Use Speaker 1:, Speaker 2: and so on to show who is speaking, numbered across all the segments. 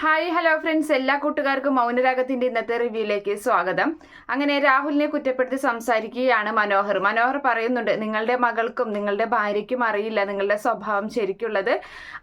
Speaker 1: Hi hello friends. എല്ലാ കൂട്ടുകാർക്കും മൗനരാഗത്തിന്റെ ഇന്നത്തെ റിവ്യൂയിലേക്ക് സ്വാഗതം. അങ്ങനെ രാഹുലിനെ കുറ്റപ്പെടുത്തി സംസാരിക്കുകയാണ് മനോഹർ. മനോഹർ പറയുന്നുണ്ട് നിങ്ങളുടെ മകൾക്കും നിങ്ങളുടെ ഭാര്യയ്ക്കും അറിയില്ല നിങ്ങളുടെ സ്വഭാവം ശരിക്കുള്ളത്.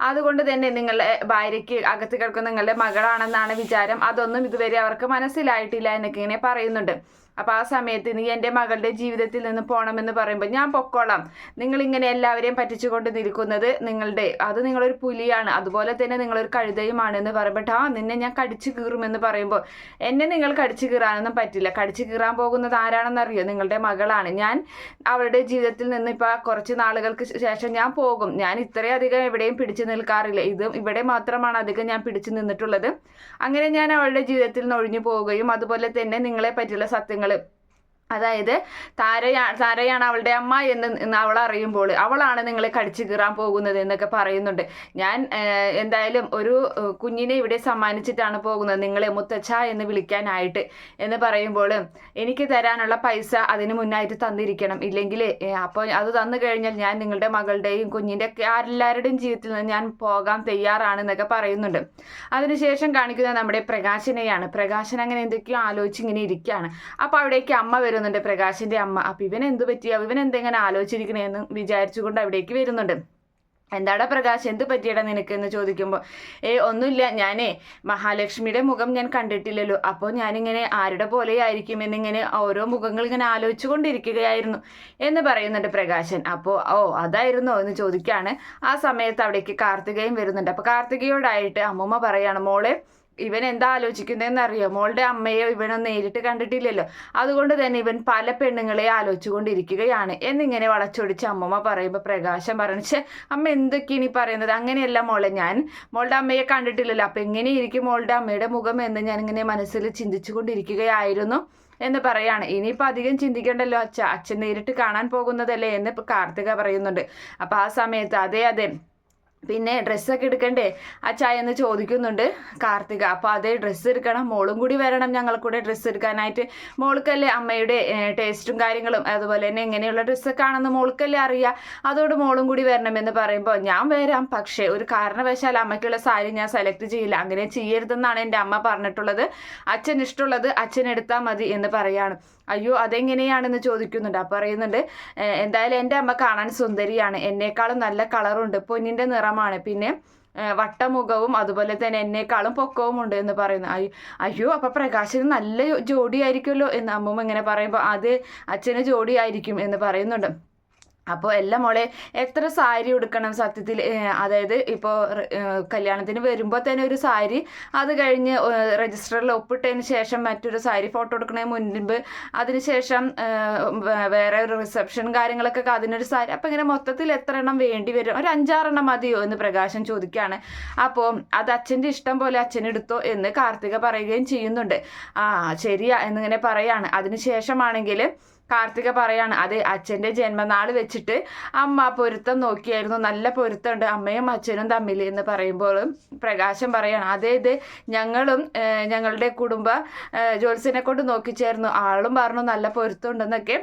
Speaker 1: അതുകൊണ്ട് തന്നെ നിങ്ങളുടെ ഭാര്യയ്ക്ക് അകത്ത് കിടക്കുന്ന നിങ്ങളുടെ മകളാണെന്നാണ് വിചാരം. അതൊന്നും ഇതുവരെ അവർക്ക് മനസ്സിലായിട്ടില്ല എന്നൊക്കെ ഇങ്ങനെ പറയുന്നുണ്ട്. അപ്പോൾ ആ സമയത്ത് നീ എന്റെ മകളുടെ ജീവിതത്തിൽ നിന്ന് പോകണമെന്ന് പറയുമ്പോൾ ഞാൻ പൊക്കോളാം. നിങ്ങളിങ്ങനെ എല്ലാവരെയും പറ്റിച്ചുകൊണ്ട് നിൽക്കുന്നത് നിങ്ങളുടെ അത് നിങ്ങളൊരു പുലിയാണ്. അതുപോലെ തന്നെ നിങ്ങളൊരു കഴുതയുമാണ് എന്ന് പറയുമ്പോൾ ആ നിന്നെ ഞാൻ കടിച്ചു കീറുമെന്ന് പറയുമ്പോൾ എന്നെ നിങ്ങൾ കടിച്ചു കീറാനൊന്നും പറ്റില്ല. കടിച്ചു കീറാൻ പോകുന്നത് ആരാണെന്നറിയോ? നിങ്ങളുടെ മകളാണ്. ഞാൻ അവളുടെ ജീവിതത്തിൽ നിന്ന് ഇപ്പോൾ കുറച്ച് നാളുകൾക്ക് ശേഷം ഞാൻ പോകും. ഞാൻ ഇത്രയധികം എവിടെയും പിടിച്ചു നിൽക്കാറില്ല. ഇത് ഇവിടെ മാത്രമാണ് അധികം ഞാൻ പിടിച്ചു നിന്നിട്ടുള്ളത്. അങ്ങനെ ഞാൻ അവളുടെ ജീവിതത്തിൽ നിന്ന് ഒഴിഞ്ഞു പോവുകയും അതുപോലെ തന്നെ നിങ്ങളെ പറ്റിയുള്ള സത്യങ്ങൾ കാര്യങ്ങൾ അതായത് താരയാ താരയാണ് അവളുടെ അമ്മ എന്ന് അവൾ അറിയുമ്പോൾ അവളാണ് നിങ്ങളെ കടിച്ചു കീറാൻ പോകുന്നത് എന്നൊക്കെ പറയുന്നുണ്ട്. ഞാൻ എന്തായാലും ഒരു കുഞ്ഞിനെ ഇവിടെ സമ്മാനിച്ചിട്ടാണ് പോകുന്നത്. നിങ്ങളെ മുത്തച്ഛ എന്ന് വിളിക്കാനായിട്ട് എന്ന് പറയുമ്പോൾ എനിക്ക് തരാനുള്ള പൈസ അതിന് മുന്നായിട്ട് തന്നിരിക്കണം. ഇല്ലെങ്കിൽ അപ്പോൾ അത് തന്നു കഴിഞ്ഞാൽ ഞാൻ നിങ്ങളുടെ മകളുടെയും കുഞ്ഞിന്റെ ഒക്കെ എല്ലാവരുടെയും ജീവിതത്തിൽ നിന്ന് ഞാൻ പോകാൻ തയ്യാറാണ് എന്നൊക്കെ പറയുന്നുണ്ട്. അതിനുശേഷം കാണിക്കുന്നത് നമ്മുടെ പ്രകാശനെയാണ്. പ്രകാശൻ അങ്ങനെ എന്തൊക്കെയോ ആലോചിച്ച് ഇങ്ങനെ ഇരിക്കുകയാണ്. അപ്പോൾ അവിടേക്ക് അമ്മ വരുന്നുണ്ട്. പ്രകാശിന്റെ അമ്മ. അപ്പൊ ഇവൻ എന്ത് പറ്റി? ഇവൻ എന്തെങ്ങനെ ആലോചിച്ചിരിക്കണേന്ന് വിചാരിച്ചുകൊണ്ട് അവിടേക്ക് വരുന്നുണ്ട്. എന്താടാ പ്രകാശ്? എന്ത് പറ്റിയടാ നിനക്ക് എന്ന് ചോദിക്കുമ്പോൾ ഏ ഒന്നുമില്ല. ഞാനേ മഹാലക്ഷ്മിയുടെ മുഖം ഞാൻ കണ്ടിട്ടില്ലല്ലോ. അപ്പോൾ ഞാനിങ്ങനെ ആരുടെ പോലെ ആയിരിക്കും എന്നിങ്ങനെ ഓരോ മുഖങ്ങൾ ഇങ്ങനെ ആലോചിച്ചു കൊണ്ടിരിക്കുകയായിരുന്നു എന്ന് പറയുന്നുണ്ട് പ്രകാശൻ. അപ്പോൾ ഓ അതായിരുന്നോ എന്ന് ചോദിക്കുകയാണ് ആ സമയത്ത് അവിടേക്ക് കാർത്തികയും വരുന്നുണ്ട്. അപ്പോൾ കാർത്തികയോടായിട്ട് അമ്മൂമ്മ പറയാണ് മോളെ ഇവൻ എന്താ ആലോചിക്കുന്നതെന്ന് അറിയോ? മോളുടെ അമ്മയോ ഇവനൊന്നും നേരിട്ട് കണ്ടിട്ടില്ലല്ലോ. അതുകൊണ്ട് തന്നെ ഇവൻ പല പെണ്ണുങ്ങളെ ആലോചിച്ചുകൊണ്ടിരിക്കുകയാണ്. എന്നിങ്ങനെ വളച്ചൊടിച്ച് അമ്മമ്മ പറയുമ്പോൾ പ്രകാശം പറഞ്ഞു അമ്മ എന്തൊക്കെയാണ് ഈ പറയുന്നത്? അങ്ങനെയല്ല മോളെ ഞാൻ മോളുടെ അമ്മയെ കണ്ടിട്ടില്ലല്ലോ. അപ്പം എങ്ങനെയിരിക്കും മോളുടെ അമ്മയുടെ മുഖം എന്ന് ഞാൻ ഇങ്ങനെ മനസ്സിൽ ചിന്തിച്ചു കൊണ്ടിരിക്കുകയായിരുന്നു എന്ന് പറയാണ്. ഇനിയിപ്പോൾ അധികം ചിന്തിക്കണ്ടല്ലോ അച്ഛ അച്ഛൻ നേരിട്ട് കാണാൻ പോകുന്നതല്ലേ എന്ന് കാർത്തിക പറയുന്നുണ്ട്. അപ്പോൾ ആ സമയത്ത് അതെ അതെ പിന്നെ ഡ്രസ്സൊക്കെ എടുക്കണ്ടേ? അച്ഛാ എന്ന് ചോദിക്കുന്നുണ്ട് കാർത്തിക. അപ്പോൾ അതേ ഡ്രസ്സ് എടുക്കണം. മോളും കൂടി വരണം ഞങ്ങൾ കൂടെ ഡ്രസ്സ് എടുക്കാനായിട്ട്. മോൾക്കല്ലേ അമ്മയുടെ ടേസ്റ്റും കാര്യങ്ങളും. അതുപോലെ തന്നെ എങ്ങനെയുള്ള ഡ്രസ്സൊക്കെ ആണെന്ന് മോൾക്കല്ലേ അറിയാം. അതോട് മോളും കൂടി വരണമെന്ന് പറയുമ്പോൾ ഞാൻ വരാം. പക്ഷേ ഒരു കാരണവശാൽ അമ്മയ്ക്കുള്ള സാരി ഞാൻ സെലക്ട് ചെയ്യില്ല. അങ്ങനെ ചെയ്യരുതെന്നാണ് എന്റെ അമ്മ പറഞ്ഞിട്ടുള്ളത്. അച്ഛൻ ഇഷ്ടമുള്ളത് അച്ഛൻ എടുത്താൽ മതി എന്ന് പറയാണ്. അയ്യോ അതെങ്ങനെയാണെന്ന് ചോദിക്കുന്നുണ്ട്. അപ്പോൾ പറയുന്നുണ്ട് എന്തായാലും എന്റെ അമ്മ കാണാൻ സുന്ദരിയാണ്. എന്നേക്കാളും നല്ല കളറുണ്ട് പൊന്നിന്റെ നിറമാണ് പിന്നെ വട്ടമുഖവും അതുപോലെ തന്നെ എന്നേക്കാളും പൊക്കവും ഉണ്ട് എന്ന് പറയുന്നു അയ്യോ അപ്പം പ്രകാശന് നല്ല ജോഡിയായിരിക്കുമല്ലോ എന്ന് അമ്മൂമ്മ ഇങ്ങനെ പറയുമ്പോൾ അത് അച്ഛന് ജോഡിയായിരിക്കും എന്ന് പറയുന്നുണ്ട്. അപ്പോൾ എല്ലാം മോളെ എത്ര സാരി ഉടുക്കണം സത്യത്തിൽ? അതായത് ഇപ്പോൾ കല്യാണത്തിന് വരുമ്പോൾ തന്നെ ഒരു സാരി അത് കഴിഞ്ഞ് രജിസ്റ്ററിൽ ഒപ്പിട്ടതിന് ശേഷം മറ്റൊരു സാരി ഫോട്ടോ എടുക്കുന്നതിന് മുൻപ് അതിനുശേഷം ശേഷം വേറെ ഒരു റിസപ്ഷൻ കാര്യങ്ങളൊക്കെ അതിനൊരു സാരി. അപ്പോൾ ഇങ്ങനെ മൊത്തത്തിൽ എത്ര എണ്ണം വേണ്ടി വരും? ഒരു അഞ്ചാറെണ്ണം മതിയോ എന്ന് പ്രകാശം ചോദിക്കുകയാണ്. അപ്പോൾ അത് അച്ഛന്റെ ഇഷ്ടം പോലെ അച്ഛൻ എടുത്തോ എന്ന് കാർത്തിക പറയുകയും ചെയ്യുന്നുണ്ട്. ആ ശരിയാ എന്നിങ്ങനെ പറയാണ്. അതിനുശേഷമാണെങ്കിൽ കാർത്തിക പറയാണ് അത് അച്ഛന്റെ ജന്മനാൾ വെച്ചിട്ട് അമ്മ പൊരുത്തം നോക്കിയായിരുന്നു. നല്ല പൊരുത്തമുണ്ട്. അമ്മയും അച്ഛനും തമ്മിൽ എന്ന് പറയുമ്പോൾ പ്രകാശം പറയാണ്. ഇത് ഞങ്ങളും ഞങ്ങളുടെ കുടുംബ ജോത്സ്യനെ കൊണ്ട് നോക്കിച്ചായിരുന്നു ആളും പറഞ്ഞു നല്ല പൊരുത്തം ഉണ്ടെന്നൊക്കെ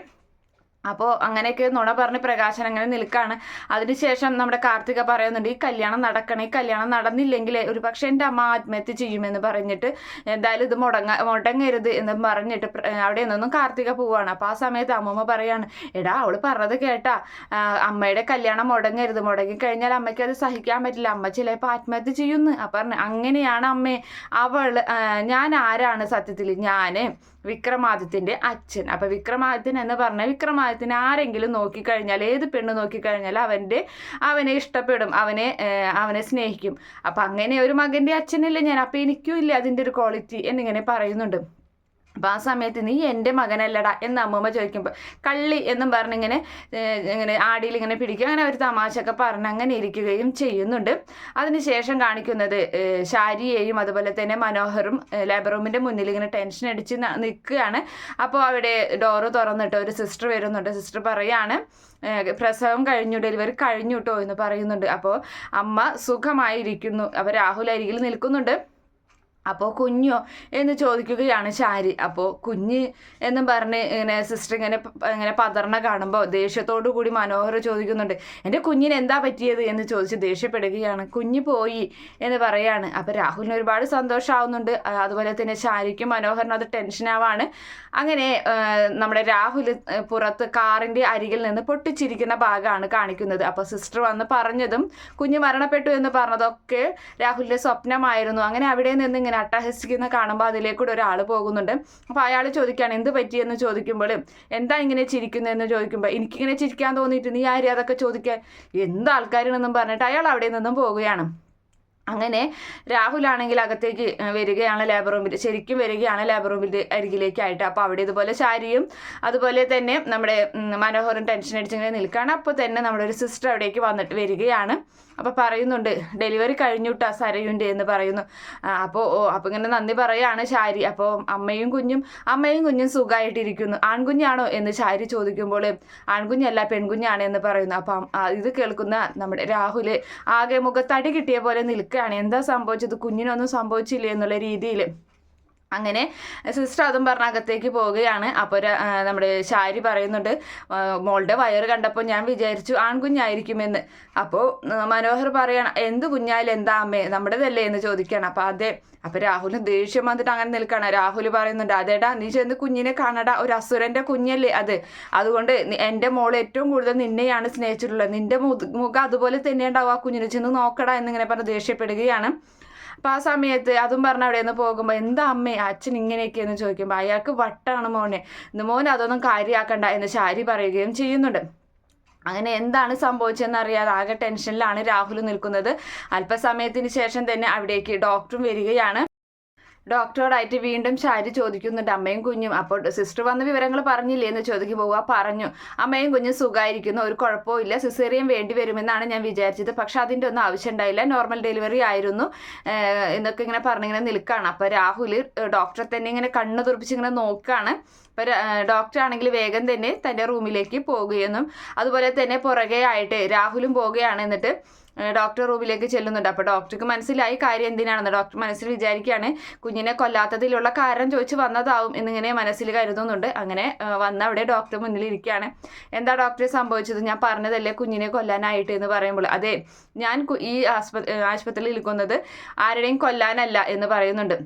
Speaker 1: അപ്പോൾ അങ്ങനെയൊക്കെ നുണ പറഞ്ഞ് പ്രകാശൻ അങ്ങനെ നിൽക്കുകയാണ് അതിനുശേഷം നമ്മുടെ കാർത്തിക പറയുന്നുണ്ട് ഈ കല്യാണം നടക്കണേ ഈ കല്യാണം നടന്നില്ലെങ്കിൽ ഒരു പക്ഷേ എന്റെ അമ്മ ആത്മഹത്യ ചെയ്യുമെന്ന് പറഞ്ഞിട്ട് എന്തായാലും ഇത് മുടങ്ങ മുടങ്ങരുത് എന്ന് പറഞ്ഞിട്ട് അവിടെ നിന്നൊന്നും കാർത്തിക പോവാണ്. അപ്പോൾ ആ സമയത്ത് അമ്മമ്മ പറയാണ് എടാ അവൾ പറഞ്ഞത് കേട്ടാ. അമ്മയുടെ കല്യാണം മുടങ്ങരുത്. മുടങ്ങി കഴിഞ്ഞാൽ അമ്മയ്ക്ക് അത് സഹിക്കാൻ പറ്റില്ല. അമ്മ ചിലപ്പോൾ ആത്മഹത്യ ചെയ്യുന്നു. അപ്പം പറഞ്ഞു അങ്ങനെയാണ് അമ്മേ അവൾ ഞാൻ ആരാണ് സത്യത്തിൽ? ഞാൻ വിക്രമാദിത്യന്റെ അച്ഛൻ. അപ്പം വിക്രമാദിത്യൻ എന്ന് പറഞ്ഞാൽ വിക്രമാദിത്യനെ ആരെങ്കിലും നോക്കിക്കഴിഞ്ഞാൽ ഏത് പെണ്ണ് നോക്കിക്കഴിഞ്ഞാൽ അവന്റെ അവനെ ഇഷ്ടപ്പെടും അവനെ അവനെ സ്നേഹിക്കും. അപ്പം അങ്ങനെ ഒരു മകന്റെ അച്ഛനില്ല ഞാൻ. അപ്പം എനിക്കും ഇല്ല അതിന്റെ ഒരു ക്വാളിറ്റി എന്നിങ്ങനെ പറയുന്നുണ്ട്. അപ്പം ആ സമയത്ത് നീ എന്റെ മകനല്ലടാ എന്ന് അമ്മൂമ്മ ചോദിക്കുമ്പോൾ കള്ളി എന്നും പറഞ്ഞിങ്ങനെ ഇങ്ങനെ ആടിയിൽ ഇങ്ങനെ പിടിക്കുക അങ്ങനെ ഒരു തമാശയൊക്കെ പറഞ്ഞ് അങ്ങനെ ഇരിക്കുകയും ചെയ്യുന്നുണ്ട്. അതിനുശേഷം കാണിക്കുന്നത് ശാരിയെയും അതുപോലെ തന്നെ മനോഹറും ലേബർ റൂമിന്റെ മുന്നിൽ ഇങ്ങനെ ടെൻഷൻ അടിച്ച് നിൽക്കുകയാണ്. അപ്പോൾ അവിടെ ഡോറ് തുറന്നിട്ട് ഒരു സിസ്റ്റർ വരുന്നുണ്ട്. സിസ്റ്റർ പറയാണ് പ്രസവം കഴിഞ്ഞു ഡെലിവറി കഴിഞ്ഞു കേട്ടോ എന്ന് പറയുന്നുണ്ട്. അപ്പോൾ അമ്മ സുഖമായിരിക്കുന്നു. അവർ രാഹുൽ അരികിൽ നിൽക്കുന്നുണ്ട്. അപ്പോൾ കുഞ്ഞോ എന്ന് ചോദിക്കുകയാണ് ശാരി. അപ്പോൾ കുഞ്ഞ് എന്ന് പറഞ്ഞ് ഇങ്ങനെ സിസ്റ്റർ ഇങ്ങനെ ഇങ്ങനെ പതർണ കാണുമ്പോൾ ദേഷ്യത്തോടു കൂടി മനോഹർ ചോദിക്കുന്നുണ്ട് എന്റെ കുഞ്ഞിന് എന്താ പറ്റിയത്? എന്ന് ചോദിച്ച് ദേഷ്യപ്പെടുകയാണ്. കുഞ്ഞ് പോയി എന്ന് പറയാണ്. അപ്പോൾ രാഹുലിന് ഒരുപാട് സന്തോഷമാവുന്നുണ്ട് അതുപോലെ തന്നെ ശാരിക്കും മനോഹരനും അത് ടെൻഷനാവാണ് അങ്ങനെ നമ്മുടെ രാഹുൽ പുറത്ത് കാറിന്റെ അരികിൽ നിന്ന് പൊട്ടിച്ചിരിക്കുന്ന ഭാഗമാണ് കാണിക്കുന്നത്. അപ്പോൾ സിസ്റ്റർ വന്ന് പറഞ്ഞതും കുഞ്ഞ് മരണപ്പെട്ടു എന്ന് പറഞ്ഞതൊക്കെ രാഹുലിന്റെ സ്വപ്നമായിരുന്നു. അങ്ങനെ അവിടെ നിന്ന് ഇങ്ങനെ അട്ടഹസിക്കുന്ന കാണുമ്പോൾ അതിലേക്കൂടെ ഒരാൾ പോകുന്നുണ്ട്. അപ്പോൾ അയാൾ ചോദിക്കുകയാണ് എന്ത് പറ്റിയെന്ന്? ചോദിക്കുമ്പോൾ എന്താ ഇങ്ങനെ ചിരിക്കുന്നതെന്ന്? ചോദിക്കുമ്പോൾ എനിക്കിങ്ങനെ ചിരിക്കാൻ തോന്നിയിട്ട് നീ ആര്? അതൊക്കെ ചോദിക്കാൻ എന്ത് ആൾക്കാരാണെന്നും പറഞ്ഞിട്ട് അയാൾ അവിടെ നിന്നും പോവുകയാണ്. അങ്ങനെ രാഹുലാണെങ്കിൽ അകത്തേക്ക് വരികയാണ് ലേബർ റൂമിൽ ശരിക്കും വരികയാണ് ലേബർ റൂമിന്റെ അരികിലേക്കായിട്ട്. അപ്പോൾ അവിടെ ഇതുപോലെ ശാരിയും അതുപോലെ തന്നെ നമ്മുടെ മനോഹറും ടെൻഷൻ അടിച്ചിങ്ങനെ നിൽക്കുകയാണ്. അപ്പോൾ തന്നെ നമ്മുടെ ഒരു സിസ്റ്റർ അവിടേക്ക് വന്നിട്ട് വരികയാണ്. അപ്പോൾ പറയുന്നുണ്ട് ഡെലിവറി കഴിഞ്ഞുട്ടാ സരയുണ്ട് എന്ന് പറയുന്നു. അപ്പോ അപ്പോൾ ഓ അപ്പോൾ ഇങ്ങനെ നന്ദി പറയാണ് ശാരി. അപ്പോൾ അമ്മയും കുഞ്ഞും അമ്മയും കുഞ്ഞും സുഖമായിട്ടിരിക്കുന്നു ആൺകുഞ്ഞാണോ? എന്ന് ശാരി ചോദിക്കുമ്പോൾ ആൺകുഞ്ഞല്ല പെൺകുഞ്ഞാണ് എന്ന് പറയുന്നു. അപ്പം ഇത് കേൾക്കുന്ന നമ്മുടെ രാഹുൽ ആകെ മുഖത്തടി കിട്ടിയ പോലെ നിൽക്കുകയാണ്. എന്താ സംഭവിച്ചത്? കുഞ്ഞിനൊന്നും സംഭവിച്ചില്ലേ എന്നുള്ള രീതിയിൽ അങ്ങനെ സിസ്റ്റർ അതും പറഞ്ഞ അകത്തേക്ക് പോവുകയാണ്. അപ്പോൾ ഒരു, നമ്മുടെ ശാരി പറയുന്നുണ്ട് മോളുടെ വയറ് കണ്ടപ്പോൾ ഞാൻ വിചാരിച്ചു ആൺകുഞ്ഞായിരിക്കുമെന്ന്. അപ്പോൾ മനോഹർ പറയണം എന്ത് കുഞ്ഞായാലും എന്താ അമ്മേ നമ്മുടേതല്ലേ? എന്ന് ചോദിക്കുകയാണ്. അപ്പോൾ അതെ അപ്പോൾ രാഹുലിന് ദേഷ്യം വന്നിട്ട് അങ്ങനെ നിൽക്കുകയാണ്. രാഹുൽ പറയുന്നുണ്ട് അതേടാ നീ ചെന്ന് കുഞ്ഞിനെ കാണടാ ഒരു അസുരന്റെ കുഞ്ഞല്ലേ അത്? അതുകൊണ്ട് എന്റെ മോൾ ഏറ്റവും കൂടുതൽ നിന്നെയാണ് സ്നേഹിച്ചിട്ടുള്ളത്. നിന്റെ മുഖം അതുപോലെ തന്നെ ഉണ്ടാവും ആ കുഞ്ഞിനെ ചെന്ന് നോക്കടാ എന്നിങ്ങനെ പറഞ്ഞ് ദേഷ്യപ്പെടുകയാണ്. അപ്പം ആ സമയത്ത് അതും പറഞ്ഞ് അവിടെ നിന്ന് പോകുമ്പോൾ എന്താ അമ്മേ അച്ഛൻ ഇങ്ങനെയൊക്കെയെന്ന് ചോദിക്കുമ്പോൾ അയാൾക്ക് വട്ടാണ് മോനെ. മോൻ അതൊന്നും കാര്യമാക്കണ്ട എന്ന് ശാരി പറയുകയും ചെയ്യുന്നുണ്ട്. അങ്ങനെ എന്താണ് സംഭവിച്ചതെന്ന് അറിയാതെ ആകെ ടെൻഷനിലാണ് രാഹുൽ നിൽക്കുന്നത്. അല്പസമയത്തിന് ശേഷം തന്നെ അവിടേക്ക് ഡോക്ടറും വരികയാണ്. ഡോക്ടറോടായിട്ട് വീണ്ടും ശാരി ചോദിക്കുന്നുണ്ട്. അമ്മയും കുഞ്ഞും. അപ്പോൾ സിസ്റ്റർ വന്ന വിവരങ്ങൾ പറഞ്ഞില്ലേ എന്ന് ചോദിക്കുമ്പോൾ പോവുക പറഞ്ഞു. അമ്മയും കുഞ്ഞും സുഖമായിരിക്കുന്നു ഒരു കുഴപ്പവും ഇല്ല. സിസേറിയൻ വേണ്ടി വരുമെന്നാണ് ഞാൻ വിചാരിച്ചത്. പക്ഷെ അതിന്റെ ഒന്നും ആവശ്യം ഉണ്ടായില്ല നോർമൽ ഡെലിവറി ആയിരുന്നു എന്നൊക്കെ ഇങ്ങനെ പറഞ്ഞിങ്ങനെ നിൽക്കുകയാണ് അപ്പോൾ രാഹുൽ ഡോക്ടറെ തന്നെ ഇങ്ങനെ കണ്ണ് തുറപ്പിച്ച് ഇങ്ങനെ നോക്കുകയാണ് അപ്പോൾ ഡോക്ടർ ആണെങ്കിൽ വേഗം തന്നെ തന്റെ റൂമിലേക്ക് പോകുകയെന്നും അതുപോലെ തന്നെ പുറകെ ആയിട്ട് രാഹുലും പോവുകയാണ് എന്നിട്ട് ഡോക്ടർ റൂമിലേക്ക് ചെല്ലുന്നുണ്ട്. അപ്പോൾ ഡോക്ടർക്ക് മനസ്സിലായി കാര്യം എന്തിനാണെന്ന്. ഡോക്ടർ മനസ്സിൽ വിചാരിക്കുകയാണ് കുഞ്ഞിനെ കൊല്ലാത്തതിലുള്ള കാരണം ചോദിച്ച് വന്നതാവും എന്നിങ്ങനെ മനസ്സിൽ കരുതുന്നുണ്ട്. അങ്ങനെ വന്ന അവിടെ ഡോക്ടർ മുന്നിൽ ഇരിക്കുകയാണ്. എന്താ ഡോക്ടറെ സംഭവിച്ചത്? ഞാൻ പറഞ്ഞതല്ലേ കുഞ്ഞിനെ കൊല്ലാനായിട്ട് എന്ന് പറയുമ്പോൾ. അതെ ഞാൻ ഈ ആശുപത്രിയിൽ ഇരിക്കുന്നത് ആരുടെയും കൊല്ലാനല്ല എന്ന് പറയുന്നുണ്ട്.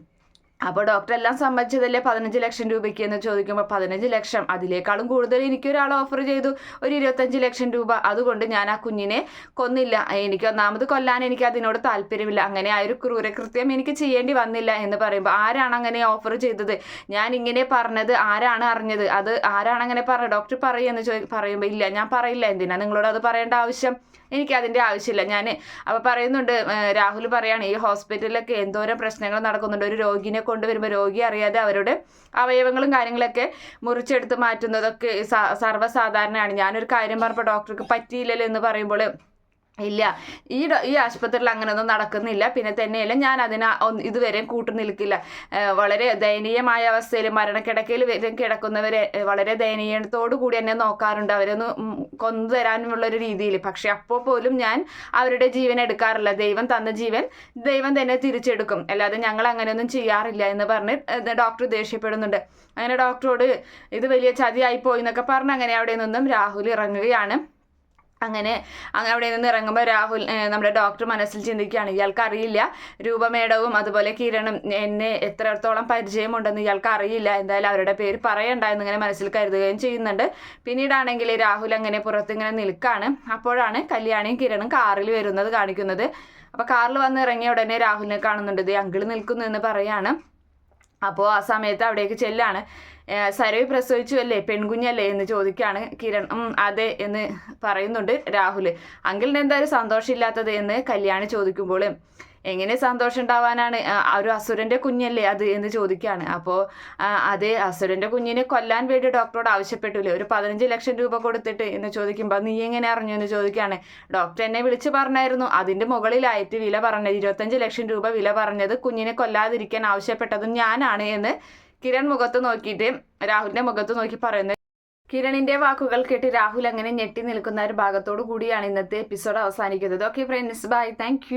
Speaker 1: അപ്പോൾ ഡോക്ടർ എല്ലാം സമ്മതിച്ചതല്ലേ പതിനഞ്ച് ലക്ഷം രൂപയ്ക്ക് എന്ന് ചോദിക്കുമ്പോൾ പതിനഞ്ച് ലക്ഷം. അതിനേക്കാളും കൂടുതൽ എനിക്കൊരാൾ ഓഫർ ചെയ്തു. ഒരു ഇരുപത്തഞ്ച് ലക്ഷം രൂപ. അതുകൊണ്ട് ഞാൻ ആ കുഞ്ഞിനെ കൊന്നില്ല. എനിക്ക് ഒന്നാമത് കൊല്ലാൻ എനിക്ക് അതിനോട് താല്പര്യമില്ല. അങ്ങനെ ആ ഒരു ക്രൂരകൃത്യം എനിക്ക് ചെയ്യേണ്ടി വന്നില്ല എന്ന് പറയുമ്പോൾ ആരാണ് അങ്ങനെ ഓഫർ ചെയ്തത്? ഞാൻ ഇങ്ങനെ പറഞ്ഞത് ആരാണ് അറിഞ്ഞത്? അത് ആരാണ് അങ്ങനെ പറഞ്ഞത്? ഡോക്ടർ പറയുമെന്ന് ചോ പറയുമ്പോൾ ഇല്ല ഞാൻ പറയില്ല. എന്തിനാ നിങ്ങളോട് അത് പറയേണ്ട ആവശ്യം? എനിക്ക് അതിന്റെ ആവശ്യമില്ല. ഞാൻ അപ്പോൾ പറയുന്നുണ്ട് രാഹുൽ പറയാണ് ഈ ഹോസ്പിറ്റലിലൊക്കെ എന്തോരം പ്രശ്നങ്ങൾ നടക്കുന്നുണ്ട്. ഒരു രോഗിനെ കൊണ്ടുവരുമ്പോൾ രോഗി അറിയാതെ അവരുടെ അവയവങ്ങളും കാര്യങ്ങളൊക്കെ മുറിച്ചെടുത്ത് മാറ്റുന്നതൊക്കെ സർവസാധാരണയാണ്. ഞാനൊരു കാര്യം പറഞ്ഞപ്പോൾ ഡോക്ടർക്ക് പറ്റിയില്ലല്ലോ എന്ന് പറയുമ്പോൾ ഇല്ല. ഈ ഈ ആശുപത്രിയിൽ അങ്ങനെയൊന്നും നടക്കുന്നില്ല. പിന്നെ തന്നെയല്ല ഞാൻ അതിന് ഇതുവരെയും ഇതുവരെ കൂട്ടു നിൽക്കില്ല. വളരെ ദയനീയമായ അവസ്ഥയിൽ മരണക്കിടക്കയിൽ വരെ കിടക്കുന്നവരെ വളരെ ദയനീയത്തോടു കൂടി എന്നെ നോക്കാറുണ്ട്. അവരൊന്ന് കൊന്നുതരാനുള്ള ഒരു രീതിയിൽ. പക്ഷെ അപ്പോൾ പോലും ഞാൻ അവരുടെ ജീവൻ എടുക്കാറില്ല. ദൈവം തന്ന ജീവൻ ദൈവം തന്നെ തിരിച്ചെടുക്കും. അല്ലാതെ ഞങ്ങൾ അങ്ങനെയൊന്നും ചെയ്യാറില്ല എന്ന് പറഞ്ഞ് ഡോക്ടർ ദേഷ്യപ്പെടുന്നുണ്ട്. അങ്ങനെ ഡോക്ടറോട് ഇത് വലിയ ചതിയായി പോയി എന്നൊക്കെ പറഞ്ഞ് അങ്ങനെ അവിടെ നിന്നും രാഹുൽ ഇറങ്ങുകയാണ്. അങ്ങനെ അങ്ങ് അവിടെ നിന്ന് ഇറങ്ങുമ്പോൾ രാഹുൽ നമ്മുടെ ഡോക്ടർ മനസ്സിൽ ചിന്തിക്കുകയാണ് ഇയാൾക്ക് അറിയില്ല രൂപമേടവും അതുപോലെ കിരണും എന്നെ എത്രത്തോളം പരിചയമുണ്ടെന്ന് ഇയാൾക്ക് അറിയില്ല എന്തായാലും അവരുടെ പേര് പറയണ്ട എന്നിങ്ങനെ മനസ്സിൽ കരുതുകയും ചെയ്യുന്നുണ്ട്. പിന്നീടാണെങ്കിൽ രാഹുൽ അങ്ങനെ പുറത്തിങ്ങനെ നിൽക്കുകയാണ് അപ്പോഴാണ് കല്യാണിയും കിരണും കാറിൽ വരുന്നത് കാണിക്കുന്നത്. അപ്പോൾ കാറിൽ വന്ന് ഇറങ്ങിയ ഉടനെ രാഹുലിനെ കാണുന്നുണ്ട്. ഇത് അങ്കിൾ നിൽക്കുന്നു എന്ന് പറയാണ്. അപ്പോൾ ആ സമയത്ത് അവിടേക്ക് ചെല്ലാണ്. സരവി പ്രസവിച്ചു അല്ലേ പെൺകുഞ്ഞല്ലേ എന്ന് ചോദിക്കുകയാണ് കിരൺ. അതെ എന്ന് പറയുന്നുണ്ട് രാഹുൽ അങ്കിളിന് എന്തായാലും സന്തോഷമില്ലാത്തത് എന്ന് കല്യാണി ചോദിക്കുമ്പോൾ എങ്ങനെ സന്തോഷം ഉണ്ടാവാനാണ് ഒരു അസുരന്റെ കുഞ്ഞല്ലേ അത് എന്ന് ചോദിക്കുകയാണ് അപ്പോൾ അത് അസുരന്റെ കുഞ്ഞിനെ കൊല്ലാൻ വേണ്ടി ഡോക്ടറോട് ആവശ്യപ്പെട്ടില്ലേ? ഒരു പതിനഞ്ച് ലക്ഷം രൂപ കൊടുത്തിട്ട് എന്ന് ചോദിക്കുമ്പോൾ നീ എങ്ങനെ അറിഞ്ഞു എന്ന് ചോദിക്കുകയാണ് ഡോക്ടർ എന്നെ വിളിച്ച് പറഞ്ഞായിരുന്നു. അതിന്റെ മുകളിലായിട്ട് വില പറഞ്ഞത് ഇരുപത്തഞ്ച് ലക്ഷം രൂപ വില പറഞ്ഞത് കുഞ്ഞിനെ കൊല്ലാതിരിക്കാൻ ആവശ്യപ്പെട്ടതും ഞാനാണ് എന്ന് കിരൺ മുഖത്ത് നോക്കിയിട്ട് രാഹുലിന്റെ മുഖത്ത് നോക്കി പറയുന്നത് കിരണിന്റെ വാക്കുകൾ കേട്ട് രാഹുൽ അങ്ങനെ ഞെട്ടി നിൽക്കുന്ന ഒരു ഭാഗത്തോടു കൂടിയാണ് ഇന്നത്തെ എപ്പിസോഡ് അവസാനിക്കുന്നത്. Okay friends bye thank